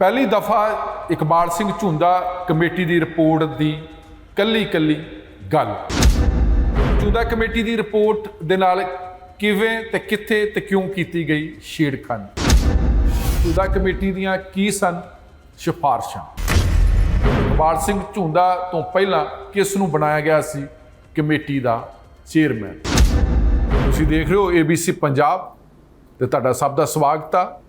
ਪਹਿਲੀ ਦਫਾ ਇਕਬਾਲ ਸਿੰਘ ਝੁੰਦਾ ਕਮੇਟੀ ਦੀ ਰਿਪੋਰਟ ਦੀ ਕੱਲੀ ਕੱਲੀ ਗੱਲ। ਝੁੰਦਾ ਕਮੇਟੀ ਦੀ ਰਿਪੋਰਟ ਦੇ ਨਾਲ ਕਿਵੇਂ ਤੇ ਕਿੱਥੇ ਤੇ ਕਿਉਂ ਕੀਤੀ ਗਈ ਛੇੜਖਾਨੀ? ਝੁੰਦਾ ਕਮੇਟੀ ਦੀਆਂ ਕੀ ਸਨ ਸਿਫਾਰਸ਼ਾਂ? ਇਕਬਾਲ ਸਿੰਘ ਝੁੰਦਾ ਤੋਂ ਪਹਿਲਾਂ ਕਿਸ ਨੂੰ ਬਣਾਇਆ ਗਿਆ ਸੀ ਕਮੇਟੀ ਦਾ ਚੇਅਰਮੈਨ? ਤੁਸੀਂ ਦੇਖ ਰਹੇ ਹੋ ABC ਪੰਜਾਬ ਤੇ ਤੁਹਾਡਾ ਸਭ ਦਾ ਸਵਾਗਤ ਆ।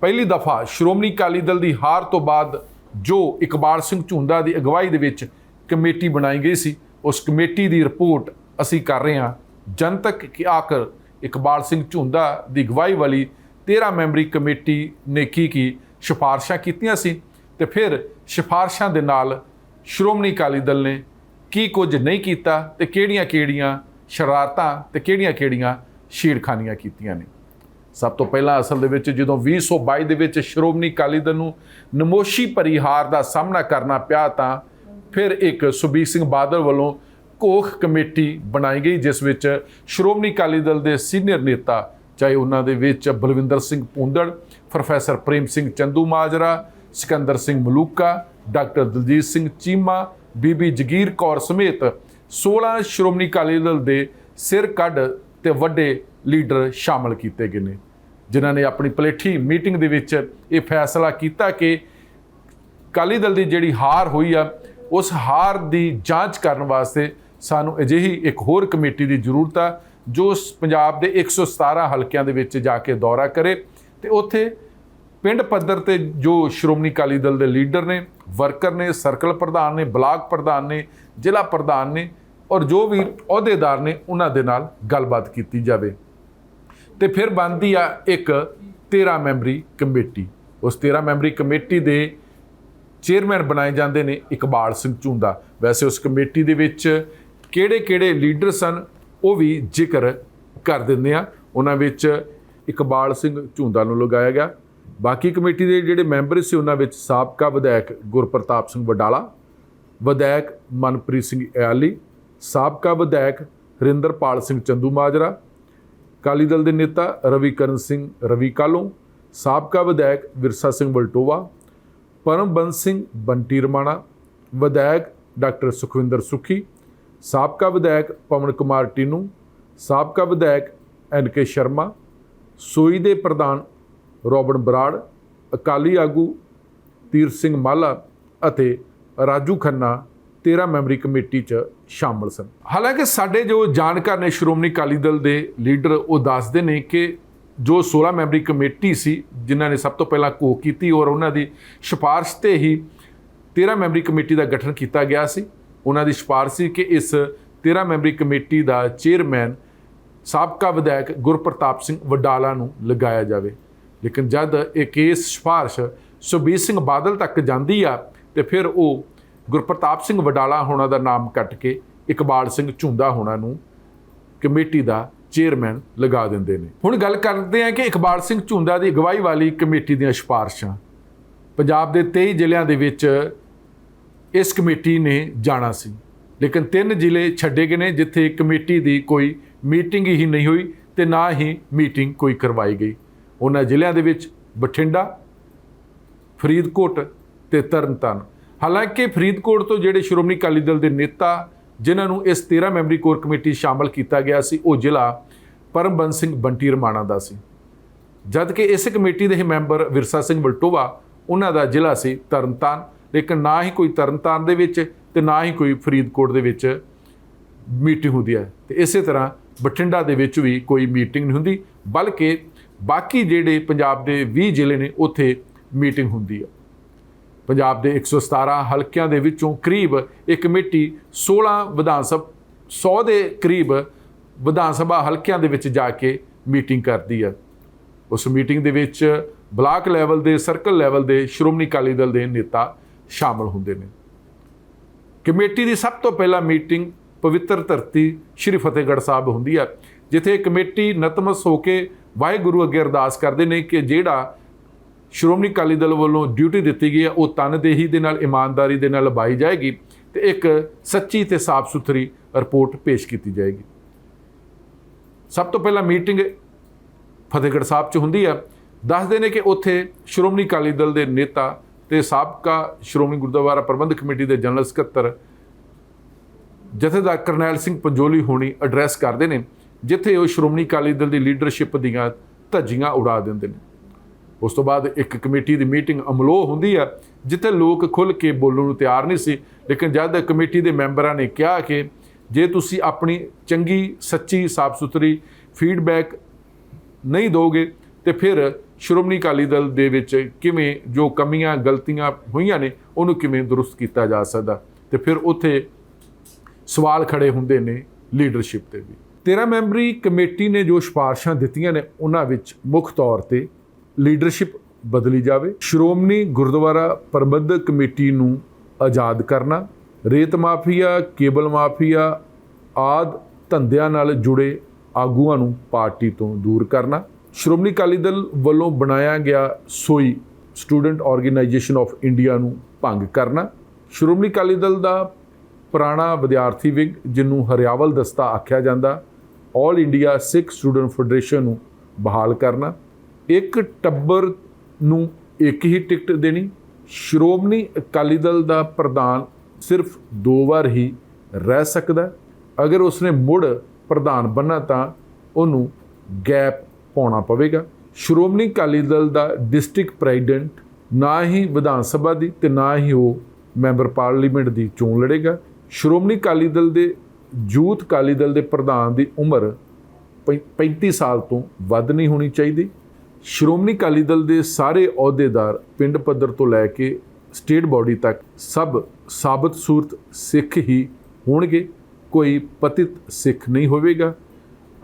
ਪਹਿਲੀ ਦਫਾ ਸ਼੍ਰੋਮਣੀ ਅਕਾਲੀ ਦਲ ਦੀ ਹਾਰ ਤੋਂ ਬਾਅਦ ਜੋ ਇਕਬਾਲ ਸਿੰਘ ਝੁੰਦਾ ਦੀ ਅਗਵਾਈ ਦੇ ਵਿੱਚ ਕਮੇਟੀ ਬਣਾਈ ਗਈ ਸੀ, ਉਸ ਕਮੇਟੀ ਦੀ ਰਿਪੋਰਟ ਅਸੀਂ ਕਰ ਰਹੇ ਹਾਂ। ਜਨਤਕ ਕਿ ਆਖਰ ਇਕਬਾਲ ਸਿੰਘ ਝੁੰਦਾ ਦੀ ਅਗਵਾਈ ਵਾਲੀ 13 ਮੈਂਬਰੀ ਕਮੇਟੀ ਨੇ ਕੀ ਕੀ ਸਿਫਾਰਸ਼ਾਂ ਕੀਤੀਆਂ ਸੀ ਤੇ ਫਿਰ ਸਿਫਾਰਸ਼ਾਂ ਦੇ ਨਾਲ ਸ਼੍ਰੋਮਣੀ ਅਕਾਲੀ ਦਲ ਨੇ ਕੀ ਕੁਝ ਨਹੀਂ ਕੀਤਾ ਤੇ ਕਿਹੜੀਆਂ-ਕਿਹੜੀਆਂ ਸ਼ਰਾਰਤਾਂ ਤੇ ਕਿਹੜੀਆਂ-ਕਿਹੜੀਆਂ ਛੇੜਖਾਨੀਆਂ ਕੀਤੀਆਂ ਨੇ। ਸਭ ਤੋਂ ਪਹਿਲਾਂ ਅਸਲ ਦੇ ਵਿੱਚ ਜਦੋਂ 2022 ਦੇ ਵਿੱਚ ਸ਼੍ਰੋਮਣੀ ਅਕਾਲੀ ਦਲ ਨੂੰ ਨਮੋਸ਼ੀ ਪਰਿਹਾਰ ਦਾ ਸਾਹਮਣਾ ਕਰਨਾ ਪਿਆ ਤਾਂ ਫਿਰ ਇੱਕ ਸੁਬੀਰ ਸਿੰਘ ਬਾਦਲ ਵੱਲੋਂ ਕੋਖ ਕਮੇਟੀ ਬਣਾਈ ਗਈ, ਜਿਸ ਵਿੱਚ ਸ਼੍ਰੋਮਣੀ ਅਕਾਲੀ ਦਲ ਦੇ ਸੀਨੀਅਰ ਨੇਤਾ, ਚਾਹੇ ਉਹਨਾਂ ਦੇ ਵਿੱਚ ਬਲਵਿੰਦਰ ਸਿੰਘ ਪੁੰਦੜ, ਪ੍ਰੋਫੈਸਰ ਪ੍ਰੇਮ ਸਿੰਘ ਚੰਦੂ ਮਾਜਰਾ, ਸਿਕੰਦਰ ਸਿੰਘ ਮਲੂਕਾ, ਡਾਕਟਰ ਦਲਜੀਤ ਸਿੰਘ ਚੀਮਾ, ਬੀਬੀ ਜਗੀਰ ਕੌਰ ਸਮੇਤ 16 ਸ਼੍ਰੋਮਣੀ ਅਕਾਲੀ ਦਲ ਦੇ ਸਿਰ ਕੱਢ ਤੇ ਵੱਡੇ ਲੀਡਰ ਸ਼ਾਮਲ ਕੀਤੇ ਗਏ ਨੇ। ਜਿਨ੍ਹਾਂ ਨੇ ਆਪਣੀ ਪਲੇਠੀ ਮੀਟਿੰਗ ਦੇ ਵਿੱਚ ਇਹ ਫੈਸਲਾ ਕੀਤਾ ਕਿ ਅਕਾਲੀ ਦਲ ਦੀ ਜਿਹੜੀ ਹਾਰ ਹੋਈ ਆ, ਉਸ ਹਾਰ ਦੀ ਜਾਂਚ ਕਰਨ ਵਾਸਤੇ ਸਾਨੂੰ ਅਜਿਹੀ ਇੱਕ ਹੋਰ ਕਮੇਟੀ ਦੀ ਜ਼ਰੂਰਤ ਆ, ਜੋ ਪੰਜਾਬ ਦੇ 117 ਹਲਕਿਆਂ ਦੇ ਵਿੱਚ ਜਾ ਕੇ ਦੌਰਾ ਕਰੇ ਤੇ ਉੱਥੇ ਪਿੰਡ ਪੱਧਰ ਤੇ ਜੋ ਸ਼੍ਰੋਮਣੀ ਅਕਾਲੀ ਦਲ ਦੇ ਲੀਡਰ ਨੇ, ਵਰਕਰ ਨੇ, ਸਰਕਲ ਪ੍ਰਧਾਨ ਨੇ, ਬਲਾਕ ਪ੍ਰਧਾਨ ਨੇ, ਜ਼ਿਲ੍ਹਾ ਪ੍ਰਧਾਨ ਨੇ ਔਰ ਜੋ ਵੀ ਅਹੁਦੇਦਾਰ ਨੇ, ਉਹਨਾਂ ਦੇ ਨਾਲ ਗੱਲਬਾਤ ਕੀਤੀ ਜਾਵੇ। ਤੇ ਫਿਰ ਬਣਦੀ ਆ ਇੱਕ 13 ਮੈਂਬਰੀ ਕਮੇਟੀ। ਉਸ 13 ਮੈਂਬਰੀ ਕਮੇਟੀ ਦੇ ਚੇਅਰਮੈਨ ਬਣਾਏ ਜਾਂਦੇ ਨੇ ਇਕਬਾਲ ਸਿੰਘ ਝੁੰਦਾ। ਵੈਸੇ ਉਸ ਕਮੇਟੀ ਦੇ ਵਿੱਚ ਕਿਹੜੇ-ਕਿਹੜੇ ਲੀਡਰ ਸਨ, ਉਹ ਵੀ ਜ਼ਿਕਰ ਕਰ ਦਿੰਦੇ ਆ ਉਹਨਾਂ ਵਿੱਚ ਇਕਬਾਲ ਸਿੰਘ ਝੁੰਦਾ ਨੂੰ ਲਗਾਇਆ ਗਿਆ। ਬਾਕੀ ਕਮੇਟੀ ਦੇ ਜਿਹੜੇ ਮੈਂਬਰ ਸੀ, ਉਹਨਾਂ ਵਿੱਚ ਸਾਬਕਾ ਵਿਧਾਇਕ ਗੁਰਪ੍ਰਤਾਪ ਸਿੰਘ ਵਡਾਲਾ, ਵਿਧਾਇਕ ਮਨਪ੍ਰੀਤ ਸਿੰਘ ਇਆਲੀ ਸਾਬਕਾ ਵਿਧਾਇਕ ਹਰਿੰਦਰਪਾਲ ਸਿੰਘ ਚੰਦੂ ਮਾਜਰਾ ਅਕਾਲੀ ਦਲ ਦੇ ਨੇਤਾ ਰਵੀ ਕਰਨ ਸਿੰਘ ਰਵੀ ਕਾਲੋਂ ਸਾਬਕਾ ਵਿਧਾਇਕ ਵਿਰਸਾ ਸਿੰਘ ਵਲਟੋਵਾ ਪਰਮਬੰਸ ਸਿੰਘ ਬੰਟੀ ਰਮਾਣਾ, ਵਿਧਾਇਕ ਡਾਕਟਰ ਸੁਖਵਿੰਦਰ ਸੁਖੀ, ਸਾਬਕਾ ਵਿਧਾਇਕ ਪਵਨ ਕੁਮਾਰ ਟੀਨੂ, ਸਾਬਕਾ ਵਿਧਾਇਕ ਐਨ ਕੇ ਸ਼ਰਮਾ, ਸੋਈ ਦੇ ਪ੍ਰਧਾਨ ਰੋਬਨ ਬਰਾੜ, ਅਕਾਲੀ ਆਗੂ ਤੀਰ ਸਿੰਘ ਮਾਲਾ ਅਤੇ ਰਾਜੂ ਖੰਨਾ 13 ਮੈਂਬਰੀ ਕਮੇਟੀ 'ਚ ਸ਼ਾਮਲ ਸਨ। ਹਾਲਾਂਕਿ ਸਾਡੇ ਜੋ ਜਾਣਕਾਰ ਨੇ ਸ਼੍ਰੋਮਣੀ ਅਕਾਲੀ ਦਲ ਦੇ ਲੀਡਰ, ਉਹ ਦੱਸਦੇ ਨੇ ਕਿ ਜੋ 16 ਮੈਂਬਰੀ ਕਮੇਟੀ ਸੀ, ਜਿਨ੍ਹਾਂ ਨੇ ਸਭ ਤੋਂ ਪਹਿਲਾਂ ਕੋ ਕੀਤੀ ਔਰ ਉਹਨਾਂ ਦੀ ਸਿਫਾਰਿਸ਼ ਤੇ ਹੀ 13 ਮੈਂਬਰੀ ਕਮੇਟੀ ਦਾ ਗਠਨ ਕੀਤਾ ਗਿਆ ਸੀ। ਉਹਨਾਂ ਦੀ ਸਿਫਾਰਿਸ਼ ਸੀ ਕਿ ਇਸ 13 ਮੈਂਬਰੀ ਕਮੇਟੀ ਦਾ ਚੇਅਰਮੈਨ ਸਾਬਕਾ ਵਿਧਾਇਕ ਗੁਰਪ੍ਰਤਾਪ ਸਿੰਘ ਵਡਾਲਾ ਨੂੰ ਲਗਾਇਆ ਜਾਵੇ। ਲੇਕਿਨ ਜਦ ਇਹ ਕੇਸ ਸਿਫਾਰਿਸ਼ ਸੁਬੀਰ ਸਿੰਘ ਬਾਦਲ ਤੱਕ ਜਾਂਦੀ ਆ, ਤੇ ਫਿਰ ਉਹ ਗੁਰਪ੍ਰਤਾਪ ਸਿੰਘ ਵਡਾਲਾ ਹੋਣਾ ਦਾ ਨਾਮ ਕੱਟ ਕੇ ਇਕਬਾਲ ਸਿੰਘ ਝੁੰਦਾ ਹੋਣਾ ਨੂੰ ਕਮੇਟੀ ਦਾ ਚੇਅਰਮੈਨ ਲਗਾ ਦਿੰਦੇ ਨੇ। ਹੁਣ ਗੱਲ ਕਰਦੇ ਹਾਂ ਕਿ ਇਕਬਾਲ ਸਿੰਘ ਝੁੰਦਾ ਦੀ ਅਗਵਾਈ ਵਾਲੀ ਕਮੇਟੀ ਦੀਆਂ ਸਿਫਾਰਸ਼ਾਂ। ਪੰਜਾਬ ਦੇ 23 ਜ਼ਿਲ੍ਹਿਆਂ ਦੇ ਵਿੱਚ ਇਸ ਕਮੇਟੀ ਨੇ ਜਾਣਾ ਸੀ। ਲੇਕਿਨ ਤਿੰਨ ਜ਼ਿਲ੍ਹੇ ਛੱਡੇ ਗਏ ਨੇ ਜਿੱਥੇ ਕਮੇਟੀ ਦੀ ਕੋਈ ਮੀਟਿੰਗ ਹੀ ਨਹੀਂ ਹੋਈ ਤੇ ਨਾ ਹੀ ਮੀਟਿੰਗ ਕੋਈ ਕਰਵਾਈ ਗਈ। ਉਹਨਾਂ ਜ਼ਿਲ੍ਹਿਆਂ ਦੇ ਵਿੱਚ ਬਠਿੰਡਾ, ਫਰੀਦਕੋਟ ਤੇ ਤਰਨਤਾਰਨ। ਹਾਲਾਂਕਿ ਫਰੀਦਕੋਟ ਤੋਂ ਜਿਹੜੇ ਸ਼੍ਰੋਮਣੀ ਅਕਾਲੀ ਦਲ ਦੇ ਨੇਤਾ, ਜਿਨ੍ਹਾਂ ਨੂੰ ਇਸ 13 ਮੈਂਬਰੀ ਕੋਰ ਕਮੇਟੀ 'ਚ ਸ਼ਾਮਲ ਕੀਤਾ ਗਿਆ ਸੀ, ਉਹ ਜ਼ਿਲ੍ਹਾ ਪਰਮਬੰਸ ਸਿੰਘ ਬੰਟੀ ਰਮਾਣਾ ਦਾ ਸੀ। ਜਦ ਕਿ ਇਸ ਕਮੇਟੀ ਦੇ ਹੀ ਮੈਂਬਰ ਵਿਰਸਾ ਸਿੰਘ ਬਲਟੋਵਾ ਉਹਨਾਂ ਦਾ ਜ਼ਿਲ੍ਹਾ ਸੀ ਤਰਨਤਾਰਨ, ਲੇਕਿਨ ਨਾ ਹੀ ਕੋਈ ਤਰਨਤਾਰਨ ਦੇ ਵਿੱਚ ਤੇ ਨਾ ਹੀ ਕੋਈ ਫਰੀਦਕੋਟ ਦੇ ਵਿੱਚ ਮੀਟਿੰਗ ਹੁੰਦੀ ਹੈ। ਤੇ ਇਸੇ ਤਰ੍ਹਾਂ ਬਠਿੰਡਾ ਦੇ ਵਿੱਚ ਵੀ ਕੋਈ ਮੀਟਿੰਗ ਨਹੀਂ ਹੁੰਦੀ, ਬਲਕਿ ਬਾਕੀ ਜਿਹੜੇ ਪੰਜਾਬ ਦੇ 20 ਜ਼ਿਲ੍ਹੇ ਨੇ, ਉੱਥੇ ਮੀਟਿੰਗ ਹੁੰਦੀ ਹੈ। ਪੰਜਾਬ ਦੇ 117 ਹਲਕਿਆਂ ਦੇ ਵਿੱਚੋਂ ਕਰੀਬ ਇਹ ਕਮੇਟੀ 16 ਵਿਧਾਨ ਸਭਾ 100 ਦੇ ਕਰੀਬ ਵਿਧਾਨ ਸਭਾ ਹਲਕਿਆਂ ਦੇ ਵਿੱਚ ਜਾ ਕੇ ਮੀਟਿੰਗ ਕਰਦੀ ਹੈ। ਉਸ ਮੀਟਿੰਗ ਦੇ ਵਿੱਚ ਬਲਾਕ ਲੈਵਲ ਦੇ, ਸਰਕਲ ਲੈਵਲ ਦੇ ਸ਼੍ਰੋਮਣੀ ਅਕਾਲੀ ਦਲ ਦੇ ਨੇਤਾ ਸ਼ਾਮਲ ਹੁੰਦੇ ਨੇ। ਕਮੇਟੀ ਦੀ ਸਭ ਤੋਂ ਪਹਿਲਾ ਮੀਟਿੰਗ ਪਵਿੱਤਰ ਧਰਤੀ ਸ਼੍ਰੀ ਫਤਿਹਗੜ੍ਹ ਸਾਹਿਬ ਹੁੰਦੀ ਹੈ, ਜਿੱਥੇ ਕਮੇਟੀ ਨਤਮਸ ਹੋ ਕੇ ਵਾਹਿਗੁਰੂ ਅੱਗੇ ਅਰਦਾਸ ਕਰਦੇ ਨੇ ਕਿ ਜਿਹੜਾ ਸ਼੍ਰੋਮਣੀ ਅਕਾਲੀ ਦਲ ਵੱਲੋਂ ਡਿਊਟੀ ਦਿੱਤੀ ਗਈ ਹੈ। ਉਹ ਤਨਦੇਹੀ ਦੇ ਨਾਲ, ਇਮਾਨਦਾਰੀ ਦੇ ਨਾਲ ਲਭਾਈ ਜਾਏਗੀ ਤੇ ਇੱਕ ਸੱਚੀ ਤੇ ਸਾਫ਼ ਸੁਥਰੀ ਰਿਪੋਰਟ ਪੇਸ਼ ਕੀਤੀ ਜਾਏਗੀ। ਸਭ ਤੋਂ ਪਹਿਲਾਂ ਮੀਟਿੰਗ ਫਤਿਹਗੜ੍ਹ ਸਾਹਿਬ 'ਚ ਹੁੰਦੀ ਆ ਦੱਸਦੇ ਨੇ ਕਿ ਉੱਥੇ ਸ਼੍ਰੋਮਣੀ ਅਕਾਲੀ ਦਲ ਦੇ ਨੇਤਾ ਤੇ ਸਾਬਕਾ ਸ਼੍ਰੋਮਣੀ ਗੁਰਦੁਆਰਾ ਪ੍ਰਬੰਧਕ ਕਮੇਟੀ ਦੇ ਜਨਰਲ ਸਕੱਤਰ ਜਥੇਦਾਰ ਕਰਨੈਲ ਸਿੰਘ ਪੰਜੋਲੀ ਹੋਣੀ ਐਡਰੈਸ ਕਰਦੇ ਨੇ, ਜਿੱਥੇ ਉਹ ਸ਼੍ਰੋਮਣੀ ਅਕਾਲੀ ਦਲ ਦੀ ਲੀਡਰਸ਼ਿਪ ਦੀਆਂ ਧੱਜੀਆਂ ਉਡਾ ਦਿੰਦੇ ਨੇ। ਉਸ ਤੋਂ ਬਾਅਦ ਇੱਕ ਕਮੇਟੀ ਦੀ ਮੀਟਿੰਗ ਅਮਲੋ ਹੁੰਦੀ ਆ, ਜਿੱਥੇ ਲੋਕ ਖੁੱਲ ਕੇ ਬੋਲਣ ਨੂੰ ਤਿਆਰ ਨਹੀਂ ਸੀ। ਲੇਕਿਨ ਜਦ ਕਮੇਟੀ ਦੇ ਮੈਂਬਰਾਂ ਨੇ ਕਿਹਾ ਕਿ ਜੇ ਤੁਸੀਂ ਆਪਣੀ ਚੰਗੀ, ਸੱਚੀ ਸਾਫ਼ ਸੁਥਰੀ ਫੀਡਬੈਕ ਨਹੀਂ ਦੋਗੇ, ਤੇ ਫਿਰ ਸ਼੍ਰੋਮਣੀ ਅਕਾਲੀ ਦਲ ਦੇ ਵਿੱਚ ਕਿਵੇਂ ਜੋ ਕਮੀਆਂ, ਗਲਤੀਆਂ ਹੋਈਆਂ ਨੇ, ਉਹਨੂੰ ਕਿਵੇਂ ਦਰੁਸਤ ਕੀਤਾ ਜਾ ਸਕਦਾ? ਤੇ ਫਿਰ ਉੱਥੇ ਸਵਾਲ ਖੜੇ ਹੁੰਦੇ ਨੇ ਲੀਡਰਸ਼ਿਪ ਤੇ ਵੀ। 13 ਮੈਂਬਰੀ ਕਮੇਟੀ ਨੇ ਜੋ ਸਿਫਾਰਸ਼ਾਂ ਦਿੱਤੀਆਂ ਨੇ, ਉਹਨਾਂ ਵਿੱਚ ਮੁੱਖ ਤੌਰ ਤੇ ਲੀਡਰਸ਼ਿਪ ਬਦਲੀ ਜਾਵੇ। ਸ਼੍ਰੋਮਣੀ ਗੁਰਦੁਆਰਾ ਪ੍ਰਬੰਧਕ ਕਮੇਟੀ ਨੂੰ ਆਜ਼ਾਦ ਕਰਨਾ, ਰੇਤ ਮਾਫੀਆ, ਕੇਬਲ ਮਾਫੀਆ ਆਦ ਧੰਦਿਆਂ ਨਾਲ ਜੁੜੇ ਆਗੂਆਂ ਨੂੰ ਪਾਰਟੀ ਤੋਂ ਦੂਰ ਕਰਨਾ। ਸ਼੍ਰੋਮਣੀ ਅਕਾਲੀ ਦਲ ਵੱਲੋਂ ਬਣਾਇਆ ਗਿਆ ਸੋਈ ਸਟੂਡੈਂਟ ਆਰਗੇਨਾਈਜੇਸ਼ਨ ਆਫ ਇੰਡੀਆ ਨੂੰ ਭੰਗ ਕਰਨਾ। ਸ਼੍ਰੋਮਣੀ ਅਕਾਲੀ ਦਲ ਦਾ ਪੁਰਾਣਾ ਵਿਦਿਆਰਥੀ ਵਿੰਗ, ਜਿਹਨੂੰ ਹਰਿਆਵਲ ਦਸਤਾ ਆਖਿਆ ਜਾਂਦਾ all India Sikh student federation ਨੂੰ ਬਹਾਲ ਕਰਨਾ। ਇੱਕ ਟੱਬਰ ਨੂੰ ਇੱਕ ਹੀ ਟਿਕਟ ਦੇਣੀ। ਸ਼੍ਰੋਮਣੀ ਅਕਾਲੀ ਦਲ ਦਾ ਪ੍ਰਧਾਨ ਸਿਰਫ ਦੋ ਵਾਰ ਹੀ ਰਹਿ ਸਕਦਾ ਅਗਰ ਉਸਨੇ ਮੁੜ ਪ੍ਰਧਾਨ ਬਣਨਾ ਤਾਂ ਉਹਨੂੰ ਗੈਪ ਪਾਉਣਾ ਪਵੇਗਾ। ਸ਼੍ਰੋਮਣੀ ਅਕਾਲੀ ਦਲ ਦਾ ਡਿਸਟ੍ਰਿਕਟ ਪ੍ਰੈਜ਼ੀਡੈਂਟ ਨਾ ਹੀ ਵਿਧਾਨ ਸਭਾ ਦੀ ਤੇ ਨਾ ਹੀ ਉਹ ਮੈਂਬਰ ਪਾਰਲੀਮੈਂਟ ਦੀ ਚੋਣ ਲੜੇਗਾ। ਸ਼੍ਰੋਮਣੀ ਅਕਾਲੀ ਦਲ ਦੇ ਯੂਥ ਅਕਾਲੀ ਦਲ ਦੇ ਪ੍ਰਧਾਨ ਦੀ ਉਮਰ ਪੈ- 35 ਸਾਲ ਤੋਂ ਵੱਧ ਨਹੀਂ ਹੋਣੀ ਚਾਹੀਦੀ। ਸ਼੍ਰੋਮਣੀ ਅਕਾਲੀ ਦਲ ਦੇ ਸਾਰੇ ਅਹੁਦੇਦਾਰ ਪਿੰਡ ਪੱਧਰ ਤੋਂ ਲੈ ਕੇ ਸਟੇਟ ਬਾਡੀ ਤੱਕ ਸਭ ਸਾਬਤ ਸੂਰਤ ਸਿੱਖ ਹੀ ਹੋਣਗੇ। ਕੋਈ ਪਤਿਤ ਸਿੱਖ ਨਹੀਂ ਹੋਵੇਗਾ।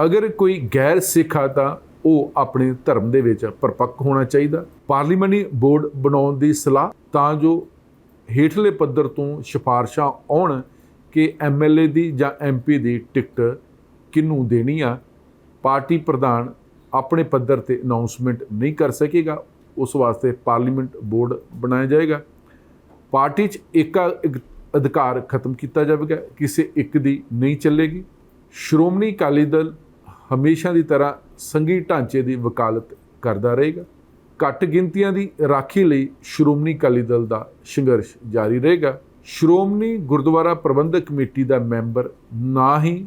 ਅਗਰ ਕੋਈ ਗੈਰ ਸਿੱਖ ਆ ਤਾਂ ਉਹ ਆਪਣੇ ਧਰਮ ਦੇ ਵਿੱਚ ਪਰਪੱਕ ਹੋਣਾ ਚਾਹੀਦਾ। ਪਾਰਲੀਮੈਂਟਰੀ ਬੋਰਡ ਬਣਾਉਣ ਦੀ ਸਲਾਹ ਤਾਂ ਜੋ ਹੇਠਲੇ ਪੱਧਰ ਤੋਂ ਸਿਫਾਰਸ਼ਾਂ ਆਉਣ ਕਿ ਐਮਐਲਏ ਦੀ ਜਾਂ ਐਮਪੀ ਦੀ ਟਿਕਟ ਕਿਹਨੂੰ ਦੇਣੀ ਆ। ਪਾਰਟੀ ਪ੍ਰਧਾਨ ਆਪਣੇ ਪੱਧਰ ਤੇ ਅਨਾਉਂਸਮੈਂਟ ਨਹੀਂ ਕਰ ਸਕੇਗਾ, ਉਸ ਵਾਸਤੇ ਪਾਰਲੀਮੈਂਟ ਬੋਰਡ ਬਣਾਇਆ ਜਾਏਗਾ। ਪਾਰਟੀ 'ਚ ਏਕਾ ਅਧਿਕਾਰ ਖਤਮ ਕੀਤਾ ਜਾਵੇਗਾ, ਕਿਸੇ ਇੱਕ ਦੀ ਨਹੀਂ ਚੱਲੇਗੀ। ਸ਼੍ਰੋਮਣੀ ਅਕਾਲੀ ਦਲ ਹਮੇਸ਼ਾ ਦੀ ਤਰ੍ਹਾਂ ਸੰਘੀ ਢਾਂਚੇ ਦੀ ਵਕਾਲਤ ਕਰਦਾ ਰਹੇਗਾ। ਘੱਟ ਗਿਣਤੀਆਂ ਦੀ ਰਾਖੀ ਲਈ ਸ਼੍ਰੋਮਣੀ ਅਕਾਲੀ ਦਲ ਦਾ ਸੰਘਰਸ਼ ਜਾਰੀ ਰਹੇਗਾ। ਸ਼੍ਰੋਮਣੀ ਗੁਰਦੁਆਰਾ ਪ੍ਰਬੰਧਕ ਕਮੇਟੀ ਦਾ ਮੈਂਬਰ ਨਾ ਹੀ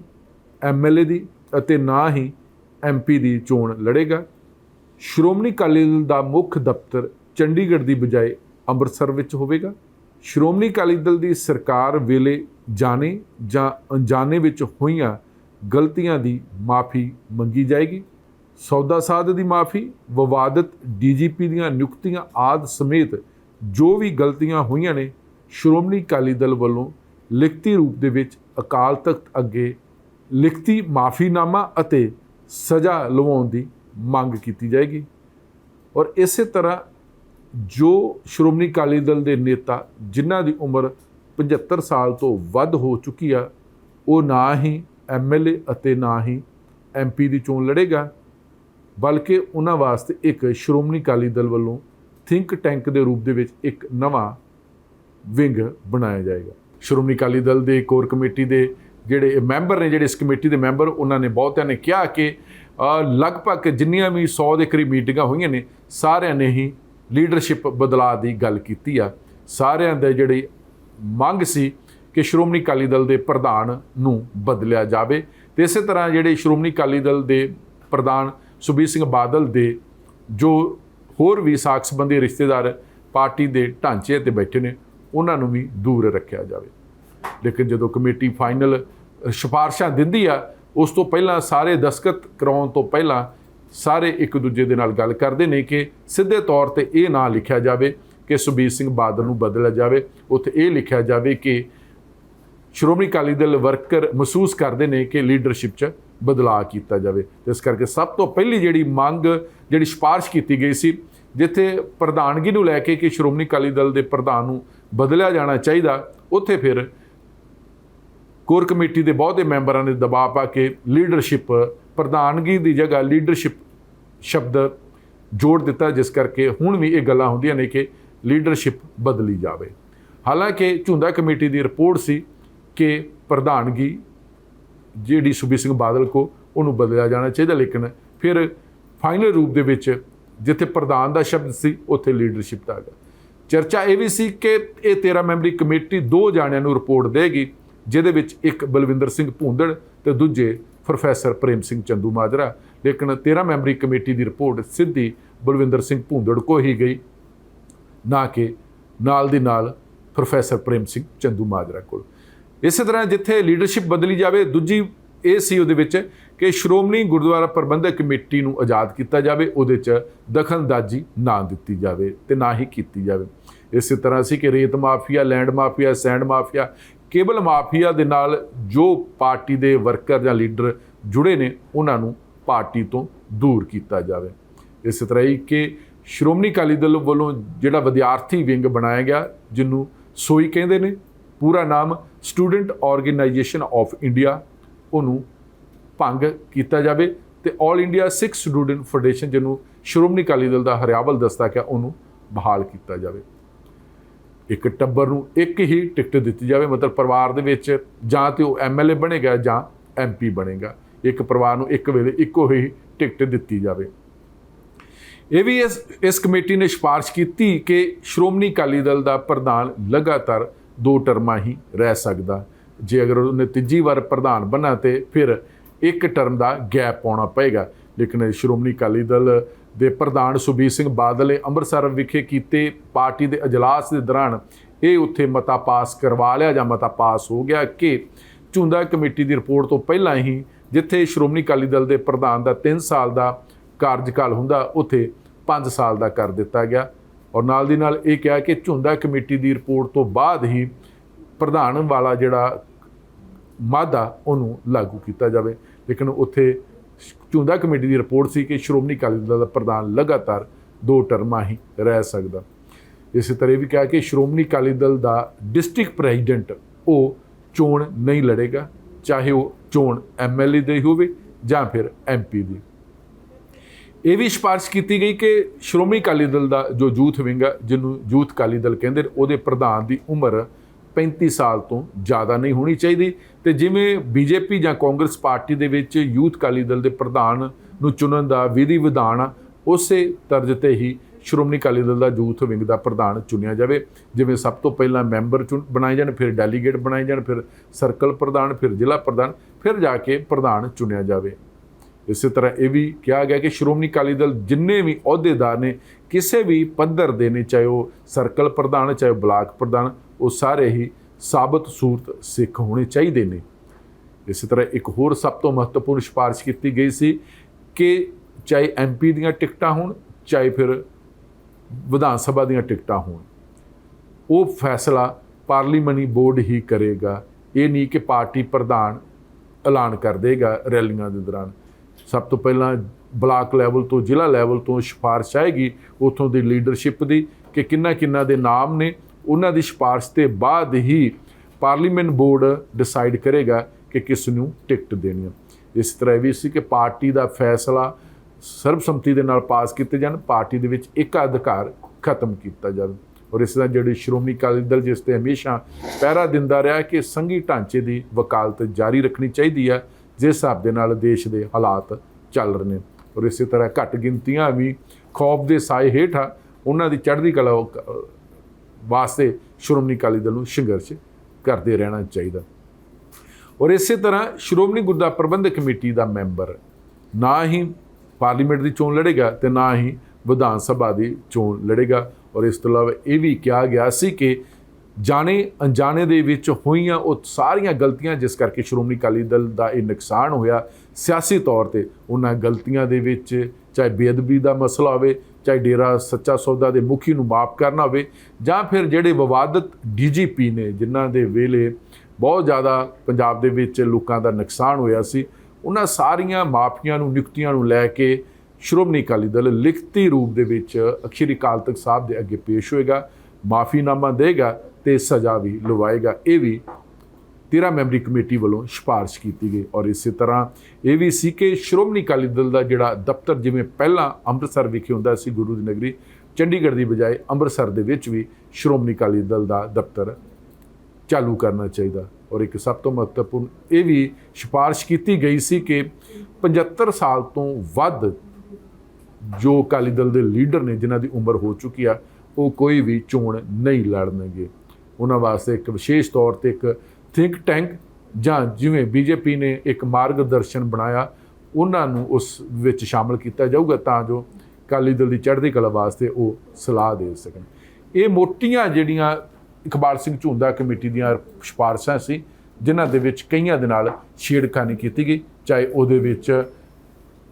ਐਮਐਲਏ ਦੀ ਅਤੇ ਨਾ ਹੀ ਐਮਪੀ ਦੀ ਚੋਣ ਲੜੇਗਾ। ਸ਼੍ਰੋਮਣੀ ਅਕਾਲੀ ਦਲ ਦਾ ਮੁੱਖ ਦਫ਼ਤਰ ਚੰਡੀਗੜ੍ਹ ਦੀ ਬਜਾਏ ਅੰਮ੍ਰਿਤਸਰ ਵਿੱਚ ਹੋਵੇਗਾ। ਸ਼੍ਰੋਮਣੀ ਅਕਾਲੀ ਦਲ ਦੀ ਸਰਕਾਰ ਵੇਲੇ ਜਾਣੇ ਜਾਂ ਅਣਜਾਣੇ ਵਿੱਚ ਹੋਈਆਂ ਗਲਤੀਆਂ ਦੀ ਮਾਫੀ ਮੰਗੀ ਜਾਏਗੀ। ਸੌਦਾ ਸਾਧ ਦੀ ਮਾਫੀ, ਵਿਵਾਦਤ ਡੀਜੀਪੀ ਦੀਆਂ ਨਿਯੁਕਤੀਆਂ ਆਦ ਸਮੇਤ ਜੋ ਵੀ ਗਲਤੀਆਂ ਹੋਈਆਂ ਨੇ, ਸ਼੍ਰੋਮਣੀ ਅਕਾਲੀ ਦਲ ਵੱਲੋਂ ਲਿਖਤੀ ਰੂਪ ਦੇ ਵਿੱਚ ਅਕਾਲ ਤਖਤ ਅੱਗੇ ਲਿਖਤੀ ਮਾਫੀਨਾਮਾ ਅਤੇ ਸਜ਼ਾ ਲਵਾਉਣ ਦੀ ਮੰਗ ਕੀਤੀ ਜਾਏਗੀ। ਔਰ ਇਸੇ ਤਰ੍ਹਾਂ ਜੋ ਸ਼੍ਰੋਮਣੀ ਅਕਾਲੀ ਦਲ ਦੇ ਨੇਤਾ ਜਿਨ੍ਹਾਂ ਦੀ ਉਮਰ 75 ਸਾਲ ਤੋਂ ਵੱਧ ਹੋ ਚੁੱਕੀ ਆ, ਉਹ ਨਾ ਹੀ ਐਮਐਲਏ ਅਤੇ ਨਾ ਹੀ ਐਮਪੀ ਦੀ ਚੋਣ ਲੜੇਗਾ, ਬਲਕਿ ਉਹਨਾਂ ਵਾਸਤੇ ਇੱਕ ਸ਼੍ਰੋਮਣੀ ਅਕਾਲੀ ਦਲ ਵੱਲੋਂ ਥਿੰਕ ਟੈਂਕ ਦੇ ਰੂਪ ਦੇ ਵਿੱਚ ਇੱਕ ਨਵਾਂ ਵਿੰਗ ਬਣਾਇਆ ਜਾਏਗਾ। ਸ਼੍ਰੋਮਣੀ ਅਕਾਲੀ ਦਲ ਦੇ ਕੋਰ ਕਮੇਟੀ ਦੇ ਜਿਹੜੇ ਮੈਂਬਰ ਨੇ, ਜਿਹੜੇ ਇਸ ਕਮੇਟੀ ਦੇ ਮੈਂਬਰ, ਉਹਨਾਂ ਨੇ ਬਹੁਤਿਆਂ ਨੇ ਕਿਹਾ ਕਿ ਲਗਭਗ ਜਿੰਨੀਆਂ ਵੀ 100 ਦੇ ਕਰੀਬ ਮੀਟਿੰਗਾਂ ਹੋਈਆਂ ਨੇ, ਸਾਰਿਆਂ ਨੇ ਹੀ ਲੀਡਰਸ਼ਿਪ ਬਦਲਾਅ ਦੀ ਗੱਲ ਕੀਤੀ ਆ। ਸਾਰਿਆਂ ਦੇ ਜਿਹੜੀ ਮੰਗ ਸੀ ਕਿ ਸ਼੍ਰੋਮਣੀ ਅਕਾਲੀ ਦਲ ਦੇ ਪ੍ਰਧਾਨ ਨੂੰ ਬਦਲਿਆ ਜਾਵੇ ਤੇ ਇਸੇ ਤਰ੍ਹਾਂ ਜਿਹੜੇ ਸ਼੍ਰੋਮਣੀ ਅਕਾਲੀ ਦਲ ਦੇ ਪ੍ਰਧਾਨ ਸੁਬੀਰ ਸਿੰਘ ਬਾਦਲ ਦੇ ਜੋ ਹੋਰ ਵੀ ਸਾਖ ਸੰਬੰਧੀ ਰਿਸ਼ਤੇਦਾਰ ਪਾਰਟੀ ਦੇ ਢਾਂਚੇ ਤੇ ਬੈਠੇ ਨੇ, ਉਹਨਾਂ ਨੂੰ ਵੀ ਦੂਰ ਰੱਖਿਆ ਜਾਵੇ। ਲੇਕਿਨ ਜਦੋਂ ਕਮੇਟੀ ਫਾਈਨਲ ਸਿਫਾਰਸ਼ਾਂ ਦਿੰਦੀ ਆ, ਉਸ ਤੋਂ ਪਹਿਲਾਂ ਸਾਰੇ ਦਸਖਤ ਕਰਾਉਣ ਤੋਂ ਪਹਿਲਾਂ ਸਾਰੇ ਇੱਕ ਦੂਜੇ ਦੇ ਨਾਲ ਗੱਲ ਕਰਦੇ ਨੇ ਕਿ ਸਿੱਧੇ ਤੌਰ ਤੇ ਇਹ ਨਾ ਲਿਖਿਆ ਜਾਵੇ ਕਿ ਸੁਬੀਰ ਸਿੰਘ ਬਾਦਲ ਨੂੰ ਬਦਲਿਆ ਜਾਵੇ। ਉੱਥੇ ਇਹ ਲਿਖਿਆ ਜਾਵੇ ਕਿ ਸ਼੍ਰੋਮਣੀ ਅਕਾਲੀ ਦਲ ਵਰਕਰ ਮਹਿਸੂਸ ਕਰਦੇ ਨੇ ਕਿ ਲੀਡਰਸ਼ਿਪ 'ਚ ਬਦਲਾਅ ਕੀਤਾ ਜਾਵੇ। ਤੇ ਇਸ ਕਰਕੇ ਸਭ ਤੋਂ ਪਹਿਲੀ ਜਿਹੜੀ ਮੰਗ, ਜਿਹੜੀ ਸਿਫਾਰਿਸ਼ ਕੀਤੀ ਗਈ ਸੀ, ਜਿੱਥੇ ਪ੍ਰਧਾਨਗੀ ਨੂੰ ਲੈ ਕੇ ਕਿ ਸ਼੍ਰੋਮਣੀ ਅਕਾਲੀ ਦਲ ਦੇ ਪ੍ਰਧਾਨ ਨੂੰ ਬਦਲਿਆ ਜਾਣਾ ਚਾਹੀਦਾ, ਉੱਥੇ ਫਿਰ ਕੋਰ ਕਮੇਟੀ ਦੇ ਬਹੁਤੇ ਮੈਂਬਰਾਂ ਨੇ ਦਬਾਅ ਪਾ ਕੇ ਲੀਡਰਸ਼ਿਪ, ਪ੍ਰਧਾਨਗੀ ਦੀ ਜਗ੍ਹਾ ਲੀਡਰਸ਼ਿਪ ਸ਼ਬਦ ਜੋੜ ਦਿੱਤਾ, ਜਿਸ ਕਰਕੇ ਹੁਣ ਵੀ ਇਹ ਗੱਲਾਂ ਹੁੰਦੀਆਂ ਨੇ ਕਿ ਲੀਡਰਸ਼ਿਪ ਬਦਲੀ ਜਾਵੇ। ਹਾਲਾਂਕਿ ਝੁੰਦਾ ਕਮੇਟੀ ਦੀ ਰਿਪੋਰਟ ਸੀ ਕਿ ਪ੍ਰਧਾਨਗੀ ਜਿਹੜੀ ਸੁਬੀ ਸਿੰਘ ਬਾਦਲ ਕੋ ਉਹਨੂੰ ਬਦਲਿਆ ਜਾਣਾ ਚਾਹੀਦਾ, ਲੇਕਿਨ ਫਿਰ ਫਾਈਨਲ ਰੂਪ ਦੇ ਵਿੱਚ ਜਿੱਥੇ ਪ੍ਰਧਾਨ ਦਾ ਸ਼ਬਦ ਸੀ, ਉੱਥੇ ਲੀਡਰਸ਼ਿਪ ਦਾ ਆ ਗਿਆ ਚਰਚਾ ਇਹ ਵੀ ਸੀ ਕਿ ਇਹ 13 ਮੈਂਬਰੀ ਕਮੇਟੀ ਦੋ ਜਾਣਿਆਂ ਨੂੰ ਰਿਪੋਰਟ ਦੇਗੀ। ਜਿਹਦੇ ਵਿੱਚ ਇੱਕ ਬਲਵਿੰਦਰ ਸਿੰਘ ਭੂੰਦੜ ਤੇ ਦੂਜੇ ਪ੍ਰੋਫੈਸਰ ਪ੍ਰੇਮ ਸਿੰਘ ਚੰਦੂ ਮਾਜਰਾ। ਲੇਕਿਨ 13 ਮੈਂਬਰੀ ਕਮੇਟੀ ਦੀ ਰਿਪੋਰਟ ਸਿੱਧੀ ਬਲਵਿੰਦਰ ਸਿੰਘ ਭੂੰਦੜ ਕੋ ਹੀ ਗਈ, ਨਾ ਕਿ ਨਾਲ ਦੀ ਨਾਲ ਪ੍ਰੋਫੈਸਰ ਪ੍ਰੇਮ ਸਿੰਘ ਚੰਦੂ ਮਾਜਰਾ ਕੋਲ। ਇਸੇ ਤਰ੍ਹਾਂ ਜਿੱਥੇ ਲੀਡਰਸ਼ਿਪ ਬਦਲੀ ਜਾਵੇ, ਦੂਜੀ ਇਹ ਸੀ ਉਹਦੇ ਵਿੱਚ ਕਿ ਸ਼੍ਰੋਮਣੀ ਗੁਰਦੁਆਰਾ ਪ੍ਰਬੰਧਕ ਕਮੇਟੀ ਨੂੰ ਆਜ਼ਾਦ ਕੀਤਾ ਜਾਵੇ, ਉਹਦੇ 'ਚ ਦਖਲਅੰਦਾਜ਼ੀ ਨਾ ਦਿੱਤੀ ਜਾਵੇ ਤੇ ਨਾ ਹੀ ਕੀਤੀ ਜਾਵੇ। ਇਸੇ ਤਰ੍ਹਾਂ ਸੀ ਕਿ ਰੇਤ mafia, land mafia, sand mafia cable mafia ਦੇ ਨਾਲ ਜੋ ਪਾਰਟੀ ਦੇ ਵਰਕਰ ਜਾਂ ਲੀਡਰ ਜੁੜੇ ਨੇ, ਉਹਨਾਂ ਨੂੰ ਪਾਰਟੀ ਤੋਂ ਦੂਰ ਕੀਤਾ ਜਾਵੇ। ਇਸੇ ਤਰ੍ਹਾਂ ਹੀ ਕਿ ਸ਼੍ਰੋਮਣੀ ਅਕਾਲੀ ਦਲ ਵੱਲੋਂ ਜਿਹੜਾ ਵਿਦਿਆਰਥੀ ਵਿੰਗ ਬਣਾਇਆ ਗਿਆ, ਜਿਹਨੂੰ ਸੋਈ ਕਹਿੰਦੇ ਨੇ, ਪੂਰਾ ਨਾਮ ਸਟੂਡੈਂਟ ਆਰਗੇਨਾਈਜੇਸ਼ਨ ਆਫ ਇੰਡੀਆ ਉਹਨੂੰ ਭੰਗ ਕੀਤਾ ਜਾਵੇ ਤੇ 올 ਇੰਡੀਆ ਸਿੱਖ ਸਟੂਡੈਂਟ ਫੈਡਰੇਸ਼ਨ ਜਿਹਨੂੰ ਸ਼੍ਰੋਮਣੀ ਅਕਾਲੀ ਦਲ ਦਾ ਹਰਿਆਵਲ ਦਸਤਾ ਕਿ ਉਹਨੂੰ ਬਹਾਲ ਕੀਤਾ ਜਾਵੇ। ਇੱਕ ਟੱਬਰ ਨੂੰ ਇੱਕ ਹੀ ਟਿਕਟ ਦਿੱਤੀ ਜਾਵੇ, ਮਤਲਬ ਪਰਿਵਾਰ ਦੇ ਵਿੱਚ ਜਾਂ ਤੇ ਉਹ ਐਮਐਲਏ ਬਣੇਗਾ ਜਾਂ ਐਮਪੀ ਬਣੇਗਾ। ਇੱਕ ਪਰਿਵਾਰ ਨੂੰ ਇੱਕ ਵੇਲੇ ਇੱਕੋ ਹੀ ਟਿਕਟ ਦਿੱਤੀ ਜਾਵੇ। ਇਹ ਵੀ ਇਸ ਇਸ ਕਮੇਟੀ ਨੇ ਸਿਫਾਰਿਸ਼ ਕੀਤੀ ਕਿ ਸ਼੍ਰੋਮਣੀ ਅਕਾਲੀ ਦਲ ਦਾ ਪ੍ਰਧਾਨ ਲਗਾਤਾਰ ਦੋ ਟਰਮਾਂ ਹੀ ਰਹਿ ਸਕਦਾ। ਜੇ ਅਗਰ ਉਹਨੇ ਤੀਜੀ ਵਾਰ ਪ੍ਰਧਾਨ ਬਣਾ ਤੇ ਫਿਰ ਇੱਕ ਟਰਮ ਦਾ ਗੈਪ ਪਾਉਣਾ ਪਏਗਾ। ਲੇਕਿਨ ਸ਼੍ਰੋਮਣੀ ਅਕਾਲੀ ਦਲ ਦੇ ਪ੍ਰਧਾਨ ਸੁਬੀਰ ਸਿੰਘ ਬਾਦਲ ਨੇ ਅੰਮ੍ਰਿਤਸਰ ਵਿਖੇ ਕੀਤੇ ਪਾਰਟੀ ਦੇ ਅਜਲਾਸ ਦੇ ਦੌਰਾਨ ਇਹ ਉੱਥੇ ਮਤਾ ਪਾਸ ਕਰਵਾ ਲਿਆ ਜਾਂ ਮਤਾ ਪਾਸ ਹੋ ਗਿਆ ਕਿ ਝੁੰਦਾ ਕਮੇਟੀ ਦੀ ਰਿਪੋਰਟ ਤੋਂ ਪਹਿਲਾਂ ਹੀ ਜਿੱਥੇ ਸ਼੍ਰੋਮਣੀ ਅਕਾਲੀ ਦਲ ਦੇ ਪ੍ਰਧਾਨ ਦਾ 3 ਸਾਲ ਦਾ ਕਾਰਜਕਾਲ ਹੁੰਦਾ, ਉੱਥੇ 5 ਸਾਲ ਦਾ ਕਰ ਦਿੱਤਾ ਗਿਆ। ਔਰ ਨਾਲ ਦੀ ਨਾਲ ਇਹ ਕਿਹਾ ਕਿ ਝੁੰਦਾ ਕਮੇਟੀ ਦੀ ਰਿਪੋਰਟ ਤੋਂ ਬਾਅਦ ਹੀ ਪ੍ਰਧਾਨ ਵਾਲਾ ਜਿਹੜਾ ਮਾਦਾ, ਉਹਨੂੰ ਲਾਗੂ ਕੀਤਾ ਜਾਵੇ। ਲੇਕਿਨ ਉੱਥੇ ਝੁੰਦਾ ਕਮੇਟੀ ਦੀ ਰਿਪੋਰਟ ਸੀ ਕਿ ਸ਼੍ਰੋਮਣੀ ਅਕਾਲੀ ਦਲ ਦਾ ਪ੍ਰਧਾਨ ਲਗਾਤਾਰ ਦੋ ਟਰਮਾਂ ਹੀ ਰਹਿ ਸਕਦਾ। ਇਸੇ ਤਰ੍ਹਾਂ ਇਹ ਵੀ ਕਿਹਾ ਕਿ ਸ਼੍ਰੋਮਣੀ ਅਕਾਲੀ ਦਲ ਦਾ ਡਿਸਟ੍ਰਿਕਟ ਪ੍ਰੈਜ਼ੀਡੈਂਟ ਉਹ ਚੋਣ ਨਹੀਂ ਲੜੇਗਾ, ਚਾਹੇ ਉਹ ਚੋਣ ਐਮਐਲਏ ਦੀ ਹੋਵੇ ਜਾਂ ਫਿਰ ਐਮਪੀ ਦੀ। ਇਹ ਵੀ ਸਿਫਾਰਿਸ਼ ਕੀਤੀ ਗਈ ਕਿ ਸ਼੍ਰੋਮਣੀ ਅਕਾਲੀ ਦਲ ਦਾ ਜੋ ਯੂਥ ਵਿੰਗ ਹੈ ਜਿਹਨੂੰ ਯੂਥ ਅਕਾਲੀ ਦਲ ਕਹਿੰਦੇ ਉਹਦੇ ਪ੍ਰਧਾਨ ਦੀ ਉਮਰ 35 ਸਾਲ ਤੋਂ ਜ਼ਿਆਦਾ ਨਹੀਂ ਹੋਣੀ ਚਾਹੀਦੀ। ਤੇ ਜਿਵੇਂ ਬੀਜੇਪੀ ਜਾਂ ਕਾਂਗਰਸ ਪਾਰਟੀ ਦੇ ਵਿੱਚ ਯੂਥ ਅਕਾਲੀ ਦਲ ਦੇ ਪ੍ਰਧਾਨ ਨੂੰ ਚੁਣਨ ਦਾ ਵਿਧੀ ਵਿਧਾਨ ਆ, ਉਸੇ ਤਰਜ਼ ਤੇ ਹੀ ਸ਼੍ਰੋਮਣੀ ਅਕਾਲੀ ਦਲ ਦਾ ਯੂਥ ਵਿੰਗ ਦਾ ਪ੍ਰਧਾਨ ਚੁਣਿਆ ਜਾਵੇ। ਜਿਵੇਂ ਸਭ ਤੋਂ ਪਹਿਲਾਂ ਮੈਂਬਰ ਚੁਣ ਬਣਾਏ ਜਾਣ ਫਿਰ ਡੈਲੀਗੇਟ ਬਣਾਏ ਜਾਣ ਫਿਰ ਸਰਕਲ ਪ੍ਰਧਾਨ ਫਿਰ ਜ਼ਿਲ੍ਹਾ ਪ੍ਰਧਾਨ ਫਿਰ ਜਾ ਕੇ ਪ੍ਰਧਾਨ ਚੁਣਿਆ ਜਾਵੇ। ਇਸੇ ਤਰ੍ਹਾਂ ਇਹ ਵੀ ਕਿਹਾ ਗਿਆ ਕਿ ਸ਼੍ਰੋਮਣੀ ਅਕਾਲੀ ਦਲ ਜਿੰਨੇ ਵੀ ਅਹੁਦੇਦਾਰ ਨੇ ਕਿਸੇ ਵੀ ਪੱਧਰ ਦੇ ਨੇ ਚਾਹੇ ਉਹ ਸਰਕਲ ਪ੍ਰਧਾਨ ਚਾਹੇ ਉਹ ਬਲਾਕ ਪ੍ਰਧਾਨ ਉਹ ਸਾਰੇ ਹੀ ਸਾਬਤ ਸੂਰਤ ਸਿੱਖ ਹੋਣੇ ਚਾਹੀਦੇ ਨੇ। ਇਸੇ ਤਰ੍ਹਾਂ ਇੱਕ ਹੋਰ ਸਭ ਤੋਂ ਮਹੱਤਵਪੂਰਨ ਸਿਫਾਰਿਸ਼ ਕੀਤੀ ਗਈ ਸੀ ਕਿ ਚਾਹੇ ਐਮਪੀ ਦੀਆਂ ਟਿਕਟਾਂ ਹੋਣ, ਚਾਹੇ ਫਿਰ ਵਿਧਾਨ ਸਭਾ ਦੀਆਂ ਟਿਕਟਾਂ ਹੋਣ। ਉਹ ਫੈਸਲਾ ਪਾਰਲੀਮਨੀ ਬੋਰਡ ਹੀ ਕਰੇਗਾ। ਇਹ ਨਹੀਂ ਕਿ ਪਾਰਟੀ ਪ੍ਰਧਾਨ ਐਲਾਨ ਕਰ ਦੇਗਾ ਰੈਲੀਆਂ ਦੇ ਦੌਰਾਨ। ਸਭ ਤੋਂ ਪਹਿਲਾਂ ਬਲਾਕ ਲੈਵਲ ਤੋਂ ਜ਼ਿਲ੍ਹਾ ਲੈਵਲ ਤੋਂ ਸਿਫਾਰਿਸ਼ ਆਏਗੀ, ਉਥੋਂ ਦੀ ਲੀਡਰਸ਼ਿਪ ਦੀ ਕਿ ਕਿੰਨਾ ਕਿੰਨਾ ਦੇ ਨਾਮ ਨੇ ਉਹਨਾਂ ਦੀ ਸਿਫਾਰਿਸ਼ ਤੇ ਬਾਅਦ ਹੀ ਪਾਰਲੀਮੈਂਟ ਬੋਰਡ ਡਿਸਾਈਡ ਕਰੇਗਾ ਕਿ ਕਿਸ ਨੂੰ ਟਿਕਟ ਦੇਣੀ ਹੈ। ਇਸ ਤਰ੍ਹਾਂ ਇਹ ਵੀ ਸੀ ਕਿ ਪਾਰਟੀ ਦਾ ਫੈਸਲਾ ਸਰਬਸੰਮਤੀ ਦੇ ਨਾਲ ਪਾਸ ਕੀਤੇ ਜਾਣ, ਪਾਰਟੀ ਦੇ ਵਿੱਚ ਇੱਕ ਅਧਿਕਾਰ ਖਤਮ ਕੀਤਾ ਜਾਵੇ। ਔਰ ਇਸ ਤਰ੍ਹਾਂ ਜਿਹੜੀ ਸ਼੍ਰੋਮਣੀ ਅਕਾਲੀ ਦਲ, ਜਿਸ ਤੇ ਹਮੇਸ਼ਾ ਪਹਿਰਾ ਦਿੰਦਾ ਰਿਹਾ ਕਿ ਸੰਘੀ ਢਾਂਚੇ ਦੀ ਵਕਾਲਤ ਜਾਰੀ ਰੱਖਣੀ ਚਾਹੀਦੀ ਹੈ, ਜਿਸ ਹਿਸਾਬ ਦੇ ਨਾਲ ਦੇਸ਼ ਦੇ ਹਾਲਾਤ ਚੱਲ ਰਹੇ ਨੇ। ਔਰ ਇਸੇ ਤਰ੍ਹਾਂ ਘੱਟ ਗਿਣਤੀਆਂ ਵੀ ਖੌਫ ਦੇ ਸਾਏ ਹੇਠ ਆ ਉਹਨਾਂ ਦੀ ਚੜ੍ਹਦੀ ਕਲਾ ਉਹ ਕ- ਵਾਸਤੇ ਸ਼੍ਰੋਮਣੀ ਅਕਾਲੀ ਦਲ ਨੂੰ ਸੰਘਰਸ਼ ਕਰਦੇ ਰਹਿਣਾ ਚਾਹੀਦਾ। ਔਰ ਇਸੇ ਤਰ੍ਹਾਂ ਸ਼੍ਰੋਮਣੀ ਗੁਰਦਾ ਪ੍ਰਬੰਧਕ ਕਮੇਟੀ ਦਾ ਮੈਂਬਰ ਨਾ ਹੀ ਪਾਰਲੀਮੈਂਟ ਦੀ ਚੋਣ ਲੜੇਗਾ ਤੇ ਨਾ ਹੀ ਵਿਧਾਨ ਸਭਾ ਦੀ ਚੋਣ ਲੜੇਗਾ। ਔਰ ਇਸ ਤੋਂ ਇਲਾਵਾ ਇਹ ਵੀ ਕਿਹਾ ਗਿਆ ਸੀ ਕਿ ਜਾਣੇ ਅਣਜਾਣੇ ਦੇ ਵਿੱਚ ਹੋਈਆਂ ਉਹ ਸਾਰੀਆਂ ਗਲਤੀਆਂ ਜਿਸ ਕਰਕੇ ਸ਼੍ਰੋਮਣੀ ਅਕਾਲੀ ਦਲ ਦਾ ਇਹ ਨੁਕਸਾਨ ਹੋਇਆ, ਸਿਆਸੀ ਤੌਰ ਤੇ ਉਹਨਾਂ ਗਲਤੀਆਂ ਦੇ ਵਿੱਚ ਚਾਹੇ ਬੇਅਦਬੀ ਦਾ ਮਸਲਾ ਹੋਵੇ ਚਾਹੇ ਡੇਰਾ ਸੱਚਾ ਸੌਦਾ ਦੇ ਮੁਖੀ ਨੂੰ ਮਾਫ ਕਰਨਾ ਹੋਵੇ ਜਾਂ ਫਿਰ ਜਿਹੜੇ ਵਿਵਾਦਤ ਡੀਜੀਪੀ ਨੇ, ਜਿਨ੍ਹਾਂ ਦੇ ਵੇਲੇ ਬਹੁਤ ਜ਼ਿਆਦਾ ਪੰਜਾਬ ਦੇ ਵਿੱਚ ਲੋਕਾਂ ਦਾ ਨੁਕਸਾਨ ਹੋਇਆ ਸੀ, ਉਹਨਾਂ ਸਾਰੀਆਂ ਮਾਫੀਆਂ ਨੂੰ, ਨਿਯੁਕਤੀਆਂ ਨੂੰ ਲੈ ਕੇ ਸ਼੍ਰੋਮਣੀ ਅਕਾਲੀ ਦਲ ਲਿਖਤੀ ਰੂਪ ਦੇ ਵਿੱਚ ਅਖੀਰੀ ਅਕਾਲ ਤਖਤ ਸਾਹਿਬ ਦੇ ਅੱਗੇ ਪੇਸ਼ ਹੋਏਗਾ, ਮਾਫੀਨਾਮਾ ਦੇਗਾ ਤੇ ਸਜ਼ਾ ਵੀ ਲਵਾਏਗਾ। ਇਹ ਵੀ 13 ਮੈਂਬਰੀ ਕਮੇਟੀ ਵੱਲੋਂ ਸਿਫਾਰਿਸ਼ ਕੀਤੀ ਗਈ ਔਰ ਇਸੇ ਤਰ੍ਹਾਂ ਇਹ ਵੀ ਸੀ ਕਿ ਸ਼੍ਰੋਮਣੀ ਅਕਾਲੀ ਦਲ ਦਾ ਜਿਹੜਾ ਦਫ਼ਤਰ ਜਿਵੇਂ ਪਹਿਲਾਂ ਅੰਮ੍ਰਿਤਸਰ ਵਿਖੇ ਹੁੰਦਾ ਸੀ, ਗੁਰੂ ਦੀ ਨਗਰੀ, ਚੰਡੀਗੜ੍ਹ ਦੀ ਬਜਾਏ ਅੰਮ੍ਰਿਤਸਰ ਦੇ ਵਿੱਚ ਵੀ ਸ਼੍ਰੋਮਣੀ ਅਕਾਲੀ ਦਲ ਦਾ ਦਫ਼ਤਰ ਚਾਲੂ ਕਰਨਾ ਚਾਹੀਦਾ। ਔਰ ਇੱਕ ਸਭ ਤੋਂ ਮਹੱਤਵਪੂਰਨ ਇਹ ਵੀ ਸਿਫਾਰਿਸ਼ ਕੀਤੀ ਗਈ ਸੀ ਕਿ 75 ਸਾਲ ਤੋਂ ਵੱਧ ਜੋ ਅਕਾਲੀ ਦਲ ਦੇ ਲੀਡਰ ਨੇ, ਜਿਨ੍ਹਾਂ ਦੀ ਉਮਰ ਹੋ ਚੁੱਕੀ ਆ, ਉਹ ਕੋਈ ਵੀ ਚੋਣ ਨਹੀਂ ਲੜਨਗੇ। ਉਹਨਾਂ ਵਾਸਤੇ ਇੱਕ ਵਿਸ਼ੇਸ਼ ਤੌਰ ਤੇ ਇੱਕ ਥਿੰਕ ਟੈਂਕ ਜਾਂ ਜਿਵੇਂ ਬੀਜੇਪੀ ਨੇ ਇੱਕ ਮਾਰਗਦਰਸ਼ਨ ਬਣਾਇਆ, ਉਹਨਾਂ ਨੂੰ ਉਸ ਵਿੱਚ ਸ਼ਾਮਲ ਕੀਤਾ ਜਾਊਗਾ ਤਾਂ ਜੋ ਅਕਾਲੀ ਦਲ ਦੀ ਚੜ੍ਹਦੀ ਕਲਾ ਵਾਸਤੇ ਉਹ ਸਲਾਹ ਦੇ ਸਕਣ। ਇਹ ਮੋਟੀਆਂ ਜਿਹੜੀਆਂ ਇਕਬਾਲ ਸਿੰਘ ਝੁੰਦਾ ਕਮੇਟੀ ਦੀਆਂ ਸਿਫਾਰਸ਼ਾਂ ਸੀ, ਜਿਨ੍ਹਾਂ ਦੇ ਵਿੱਚ ਕਈਆਂ ਦੇ ਨਾਲ ਛੇੜਖਾਨੀ ਕੀਤੀ ਗਈ, ਚਾਹੇ ਉਹਦੇ ਵਿੱਚ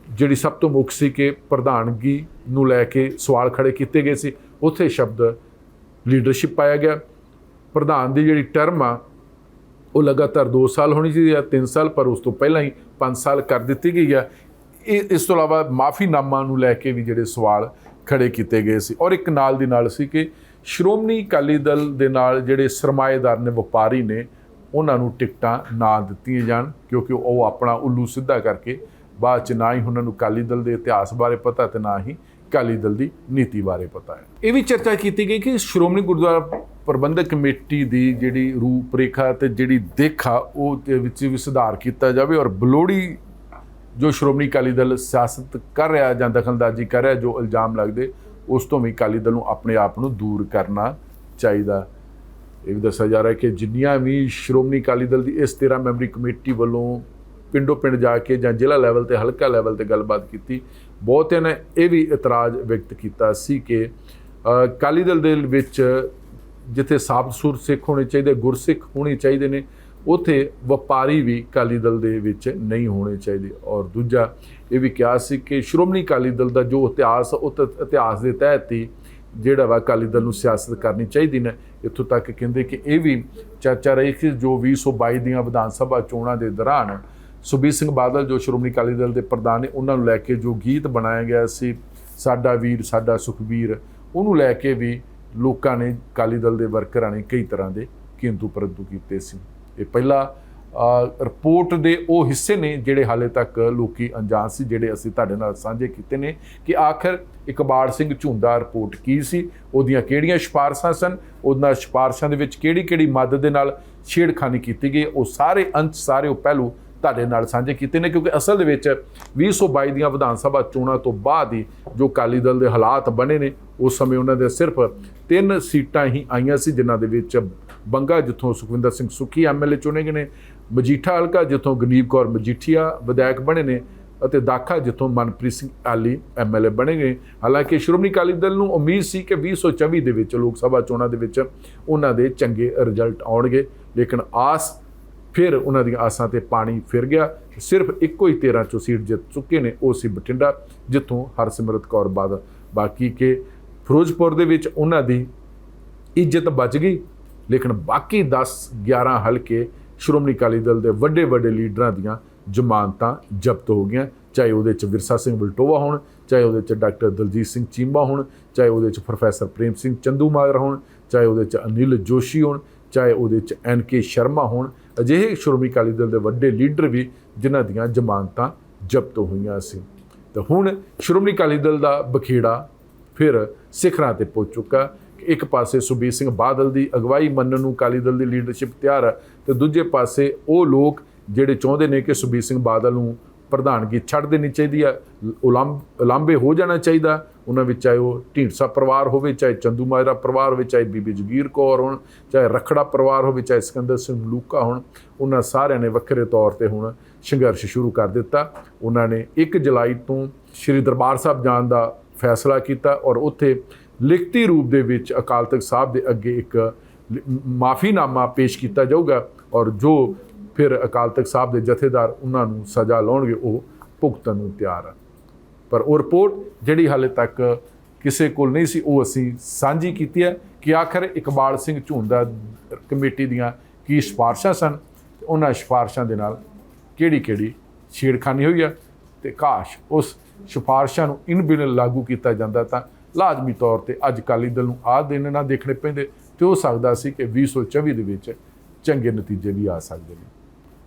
ਜਿਹੜੀ ਸਭ ਤੋਂ ਮੁੱਖ ਸੀ ਕਿ ਪ੍ਰਧਾਨਗੀ ਨੂੰ ਲੈ ਕੇ ਸਵਾਲ ਖੜੇ ਕੀਤੇ ਗਏ ਸੀ, ਉੱਥੇ ਸ਼ਬਦ ਲੀਡਰਸ਼ਿਪ ਪਾਇਆ ਗਿਆ। ਪ੍ਰਧਾਨ ਦੀ ਜਿਹੜੀ ਟਰਮ ਆ ਉਹ ਲਗਾਤਾਰ 2 ਸਾਲ ਹੋਣੀ ਚਾਹੀਦੀ ਆ 3 ਸਾਲ, ਪਰ ਉਸ ਤੋਂ ਪਹਿਲਾਂ ਹੀ 5 ਸਾਲ ਕਰ ਦਿੱਤੀ ਗਈ ਆ। ਇਹ, ਇਸ ਤੋਂ ਇਲਾਵਾ ਮਾਫੀਨਾਮਾ ਨੂੰ ਲੈ ਕੇ ਵੀ ਜਿਹੜੇ ਸਵਾਲ ਖੜੇ ਕੀਤੇ ਗਏ ਸੀ। ਔਰ ਇੱਕ ਨਾਲ ਦੀ ਨਾਲ ਸੀ ਕਿ ਸ਼੍ਰੋਮਣੀ ਅਕਾਲੀ ਦਲ ਦੇ ਨਾਲ ਜਿਹੜੇ ਸਰਮਾਏਦਾਰ ਨੇ, ਵਪਾਰੀ ਨੇ, ਉਹਨਾਂ ਨੂੰ ਟਿਕਟਾਂ ਨਾ ਦਿੱਤੀਆਂ ਜਾਣ, ਕਿਉਂਕਿ ਉਹ ਆਪਣਾ ਉੱਲੂ ਸਿੱਧਾ ਕਰਕੇ ਬਾਅਦ ਚ ਨਾ ਹੀ ਉਹਨਾਂ ਨੂੰ ਅਕਾਲੀ ਦਲ ਦੇ ਇਤਿਹਾਸ ਬਾਰੇ ਪਤਾ ਤੇ ਨਾ ਹੀ ਅਕਾਲੀ ਦਲ ਦੀ ਨੀਤੀ ਬਾਰੇ ਪਤਾ ਹੈ। ਇਹ ਵੀ ਚਰਚਾ ਕੀਤੀ ਗਈ ਕਿ ਸ਼੍ਰੋਮਣੀ ਗੁਰਦੁਆਰਾ ਪ੍ਰਬੰਧਕ ਕਮੇਟੀ ਦੀ ਜਿਹੜੀ ਰੂਪਰੇਖਾ ਤੇ ਜਿਹੜੀ ਦੇਖਾ ਉਹ ਦੇ ਵਿੱਚ ਵੀ ਸੁਧਾਰ ਕੀਤਾ ਜਾਵੇ ਔਰ ਬਲੋੜੀ ਜੋ ਸ਼੍ਰੋਮਣੀ ਅਕਾਲੀ ਦਲ ਸਿਆਸਤ ਕਰ ਰਿਹਾ ਜਾਂ ਦਖਲਅੰਦਾਜ਼ੀ ਕਰ ਰਿਹਾ, ਜੋ ਇਲਜ਼ਾਮ ਲੱਗਦੇ, ਉਸ ਤੋਂ ਵੀ ਅਕਾਲੀ ਦਲ ਨੂੰ ਆਪਣੇ ਆਪ ਨੂੰ ਦੂਰ ਕਰਨਾ ਚਾਹੀਦਾ। ਇਹ ਵੀ ਦੱਸਿਆ ਜਾ ਰਿਹਾ ਕਿ ਜਿੰਨੀਆਂ ਵੀ ਸ਼੍ਰੋਮਣੀ ਅਕਾਲੀ ਦਲ ਦੀ ਇਸ 13 ਮੈਂਬਰੀ ਕਮੇਟੀ ਵੱਲੋਂ ਪਿੰਡੋ ਪਿੰਡ ਜਾ ਕੇ ਜਾਂ ਜ਼ਿਲ੍ਹਾ ਲੈਵਲ ਤੇ ਹਲਕਾ ਲੈਵਲ ਤੇ ਗੱਲਬਾਤ ਕੀਤੀ, ਬਹੁਤਿਆਂ ਨੇ ਇਹ ਵੀ ਇਤਰਾਜ਼ ਵਿਅਕਤ ਕੀਤਾ ਸੀ ਕਿ ਅਕਾਲੀ ਦਲ ਦੇ ਵਿੱਚ ਜਿੱਥੇ ਸਾਬਤ ਸੁਰ ਸਿੱਖ ਹੋਣੇ ਚਾਹੀਦੇ, ਗੁਰਸਿੱਖ ਹੋਣੇ ਚਾਹੀਦੇ ਨੇ, ਉਥੇ ਵਪਾਰੀ ਵੀ ਅਕਾਲੀ ਦਲ ਦੇ ਵਿੱਚ ਨਹੀਂ ਹੋਣੇ ਚਾਹੀਦੇ। ਔਰ ਦੂਜਾ ਇਹ ਵੀ ਕਿਹਾ ਸੀ ਕਿ ਸ਼੍ਰੋਮਣੀ ਅਕਾਲੀ ਦਲ ਦਾ ਜੋ ਇਤਿਹਾਸ ਉਹ ਤ- ਇਤਿਹਾਸ ਦੇ ਤਹਿਤ ਹੀ ਜਿਹੜਾ ਵਾ ਅਕਾਲੀ ਦਲ ਨੂੰ ਸਿਆਸਤ ਕਰਨੀ ਚਾਹੀਦੀ ਨੇ, ਇੱਥੋਂ ਤੱਕ ਕਹਿੰਦੇ ਕਿ ਇਹ ਵੀ ਚਰਚਾ ਰਹੀ ਕਿ ਜੋ 2022 ਦੀਆਂ ਵਿਧਾਨ ਸਭਾ ਚੋਣਾਂ ਦੇ ਦੌਰਾਨ ਸੁਖਬੀਰ ਸਿੰਘ ਬਾਦਲ, ਜੋ ਸ਼੍ਰੋਮਣੀ ਅਕਾਲੀ ਦਲ ਦੇ ਪ੍ਰਧਾਨ ਨੇ, ਉਹਨਾਂ ਨੂੰ ਲੈ ਕੇ ਜੋ ਗੀਤ ਬਣਾਇਆ ਗਿਆ ਸੀ, ਸਾਡਾ ਵੀਰ, ਸਾਡਾ ਸੁਖਬੀਰ, ਉਹਨੂੰ ਲੈ ਕੇ ਵੀ ਲੋਕਾਂ ਨੇ ਅਕਾਲੀ ਦਲ ਦੇ ਵਰਕਰਾਂ ਨੇ ਕਈ ਤਰ੍ਹਾਂ ਦੇ ਕਿੰਤੂ ਪਰੰਤੂ ਕੀਤੇ ਸੀ। ਇਹ ਪਹਿਲਾ ਰਿਪੋਰਟ ਦੇ ਉਹ ਹਿੱਸੇ ਨੇ ਜਿਹੜੇ ਹਾਲੇ ਤੱਕ ਲੋਕੀ ਅਣਜਾਣ ਸੀ, ਜਿਹੜੇ ਅਸੀਂ ਤੁਹਾਡੇ ਨਾਲ ਸਾਂਝੇ ਕੀਤੇ ਨੇ ਕਿ ਆਖਰ ਇਕਬਾਲ ਸਿੰਘ ਝੁੰਦਾ ਰਿਪੋਰਟ ਕੀ ਸੀ, ਉਹਦੀਆਂ ਕਿਹੜੀਆਂ ਸਿਫਾਰਸ਼ਾਂ ਸਨ, ਉਹਨਾਂ ਸਿਫਾਰਸ਼ਾਂ ਦੇ ਵਿੱਚ ਕਿਹੜੀ ਕਿਹੜੀ ਮਦਦ ਦੇ ਨਾਲ ਛੇੜਖਾਨੀ ਕੀਤੀ ਗਈ, ਉਹ ਸਾਰੇ ਅੰਸ਼, ਸਾਰੇ ਉਹ ਪਹਿਲੂ ਤੁਹਾਡੇ ਨਾਲ ਸਾਂਝੇ ਕੀਤੇ ਨੇ, ਕਿਉਂਕਿ ਅਸਲ ਦੇ ਵਿੱਚ 2022 ਦੀਆਂ ਵਿਧਾਨ ਸਭਾ ਚੋਣਾਂ ਤੋਂ ਬਾਅਦ ਹੀ ਜੋ ਅਕਾਲੀ ਦਲ ਦੇ ਹਾਲਾਤ ਬਣੇ ਨੇ, ਉਸ ਸਮੇਂ ਉਹਨਾਂ ਦੇ ਸਿਰਫ ਤਿੰਨ ਸੀਟਾਂ ਹੀ ਆਈਆਂ ਸੀ, ਜਿਨ੍ਹਾਂ ਦੇ ਵਿੱਚ ਬੰਗਾ ਜਿੱਥੋਂ ਸੁਖਵਿੰਦਰ ਸਿੰਘ ਸੁੱਖੀ ਐਮਐਲਏ ਚੁਣੇ ਗਏ ਨੇ, ਮਜੀਠਾ ਹਲਕਾ ਜਿੱਥੋਂ ਗਨੀਬ ਕੌਰ ਮਜੀਠੀਆ ਵਿਧਾਇਕ ਬਣੇ ਨੇ ਅਤੇ ਦਾਖਾ ਜਿੱਥੋਂ ਮਨਪ੍ਰੀਤ ਸਿੰਘ ਆਲੀ ਐਮਐਲਏ ਬਣੇ ਗਏ। ਹਾਲਾਂਕਿ ਸ਼੍ਰੋਮਣੀ ਅਕਾਲੀ ਦਲ ਨੂੰ ਉਮੀਦ ਸੀ ਕਿ 2024 ਦੇ ਵਿੱਚ ਲੋਕ ਸਭਾ ਚੋਣਾਂ ਦੇ ਵਿੱਚ ਉਹਨਾਂ ਦੇ ਚੰਗੇ ਰਿਜ਼ਲਟ ਆਉਣਗੇ, ਲੇਕਿਨ ਆਸ ਫਿਰ ਉਹਨਾਂ ਦੀਆਂ ਆਸਾਂ ਤੇ ਪਾਣੀ ਫਿਰ ਗਿਆ। ਸਿਰਫ ਇੱਕੋ ਹੀ 13 ਚੋਂ ਸੀਟ ਜਿੱਤ ਚੁੱਕੇ ਨੇ, ਉਹ ਸੀ ਬਠਿੰਡਾ, ਜਿੱਥੋਂ ਹਰਸਿਮਰਤ ਕੌਰ ਬਾਦਲ ਬਾਕੀ ਕੇ ਫਿਰੋਜ਼ਪੁਰ ਦੇ ਵਿੱਚ ਉਹਨਾਂ ਦੀ ਇੱਜ਼ਤ ਬਚ ਗਈ, ਲੇਕਿਨ ਬਾਕੀ 10 11 ਹਲਕੇ ਸ਼੍ਰੋਮਣੀ ਅਕਾਲੀ ਦਲ ਦੇ ਵੱਡੇ ਵੱਡੇ ਲੀਡਰਾਂ ਦੀਆਂ ਜ਼ਮਾਨਤਾਂ ਜ਼ਬਤ ਹੋ ਗਈਆਂ। ਚਾਹੇ ਉਹਦੇ ਚ ਵਿਰਸਾ ਸਿੰਘ ਬਲਟੋਵਾ ਹੋਣ, ਚਾਹੇ ਉਹਦੇ ਚ ਡਾਕਟਰ ਦਲਜੀਤ ਸਿੰਘ ਚੀਮਾ ਹੋਣ, ਚਾਹੇ ਉਹਦੇ ਚ ਪ੍ਰੋਫੈਸਰ ਪ੍ਰੇਮ ਸਿੰਘ ਚੰਦੂਮਾਜਰਾ ਹੋਣ, ਚਾਹੇ ਉਹਦੇ ਚ ਅਨਿਲ ਜੋਸ਼ੀ ਹੋਣ, ਚਾਹੇ ਉਹਦੇ ਚ ਐਨ ਕੇ ਸ਼ਰਮਾ ਹੋਣ ਅਜਿਹੇ ਸ਼੍ਰੋਮਣੀ ਅਕਾਲੀ ਦਲ ਦੇ ਵੱਡੇ ਲੀਡਰ ਵੀ ਜਿਨ੍ਹਾਂ ਦੀਆਂ ਜ਼ਮਾਨਤਾਂ ਜ਼ਬਤ ਹੋਈਆਂ ਸੀ। ਤਾਂ ਹੁਣ ਸ਼੍ਰੋਮਣੀ ਅਕਾਲੀ ਦਲ ਦਾ ਬਖੇੜਾ ਫਿਰ ਸਿਖਰਾਂ ਤੇ ਪਹੁੰਚ ਚੁੱਕਾ ਕਿ ਇੱਕ ਪਾਸੇ ਸੁਖਬੀਰ ਸਿੰਘ ਬਾਦਲ ਦੀ ਅਗਵਾਈ ਮੰਨਣ ਨੂੰ ਅਕਾਲੀ ਦਲ ਦੀ ਲੀਡਰਸ਼ਿਪ ਤਿਆਰ ਹੈ ਤੇ ਦੂਜੇ ਪਾਸੇ ਉਹ ਲੋਕ ਜਿਹੜੇ ਚਾਹੁੰਦੇ ਨੇ ਕਿ ਸੁਖਬੀਰ ਸਿੰਘ ਬਾਦਲ ਨੂੰ ਪ੍ਰਧਾਨਗੀ ਛੱਡ ਦੇਣੀ ਚਾਹੀਦੀ ਆ ਉਲੰਭ ਉਲਾਂਭੇ ਹੋ ਜਾਣਾ ਚਾਹੀਦਾ। ਉਹਨਾਂ ਵਿੱਚ ਚਾਹੇ ਉਹ ਢੀਂਡਸਾ ਪਰਿਵਾਰ ਹੋਵੇ, ਚਾਹੇ ਚੰਦੂ ਮਾਜਰਾ ਪਰਿਵਾਰ ਹੋਵੇ, ਚਾਹੇ ਬੀਬੀ ਜਗੀਰ ਕੌਰ ਹੋਣ, ਚਾਹੇ ਰਖੜਾ ਪਰਿਵਾਰ ਹੋਵੇ, ਚਾਹੇ ਸਿਕੰਦਰ ਸਿੰਘ ਮਲੂਕਾ ਹੋਣ, ਉਹਨਾਂ ਸਾਰਿਆਂ ਨੇ ਵੱਖਰੇ ਤੌਰ ਤੇ ਹੁਣ ਸੰਘਰਸ਼ ਸ਼ੁਰੂ ਕਰ ਦਿੱਤਾ। ਉਹਨਾਂ ਨੇ 1 ਜੁਲਾਈ ਤੋਂ ਸ੍ਰੀ ਦਰਬਾਰ ਸਾਹਿਬ ਜਾਣ ਦਾ ਫੈਸਲਾ ਕੀਤਾ ਔਰ ਉੱਥੇ ਲਿਖਤੀ ਰੂਪ ਦੇ ਵਿੱਚ ਅਕਾਲ ਤਖਤ ਸਾਹਿਬ ਦੇ ਅੱਗੇ ਇੱਕ ਮਾਫੀਨਾਮਾ ਪੇਸ਼ ਕੀਤਾ ਜਾਊਗਾ ਔਰ ਜੋ ਫਿਰ ਅਕਾਲ ਤਖਤ ਸਾਹਿਬ ਦੇ ਜਥੇਦਾਰ ਉਹਨਾਂ ਨੂੰ ਸਜ਼ਾ ਲਾਉਣਗੇ, ਉਹ ਭੁਗਤਣ ਨੂੰ ਤਿਆਰ ਆ। ਪਰ ਉਹ ਰਿਪੋਰਟ ਜਿਹੜੀ ਹਾਲੇ ਤੱਕ ਕਿਸੇ ਕੋਲ ਨਹੀਂ ਸੀ, ਉਹ ਅਸੀਂ ਸਾਂਝੀ ਕੀਤੀ ਹੈ ਕਿ ਆਖਰ ਇਕਬਾਲ ਸਿੰਘ ਝੁੰਦਾ ਕਮੇਟੀ ਦੀਆਂ ਕੀ ਸਿਫਾਰਸ਼ਾਂ ਸਨ ਤੇ ਉਹਨਾਂ ਸਿਫਾਰਸ਼ਾਂ ਦੇ ਨਾਲ ਕਿਹੜੀ ਕਿਹੜੀ ਛੇੜਖਾਨੀ ਹੋਈ ਹੈ ਤੇ ਕਾਸ਼ ਉਸ ਸਿਫਾਰਸ਼ਾਂ ਨੂੰ ਇਨ ਬਿਨ ਲਾਗੂ ਕੀਤਾ ਜਾਂਦਾ ਤਾਂ ਲਾਜ਼ਮੀ ਤੌਰ ਤੇ ਅੱਜ ਅਕਾਲੀ ਦਲ ਨੂੰ ਆਹ ਦਿਨ ਨਾ ਦੇਖਣੇ ਪੈਂਦੇ ਤੇ ਹੋ ਸਕਦਾ ਸੀ ਕਿ 2024 ਦੇ ਵਿੱਚ ਚੰਗੇ ਨਤੀਜੇ ਵੀ ਆ ਸਕਦੇ ਨੇ।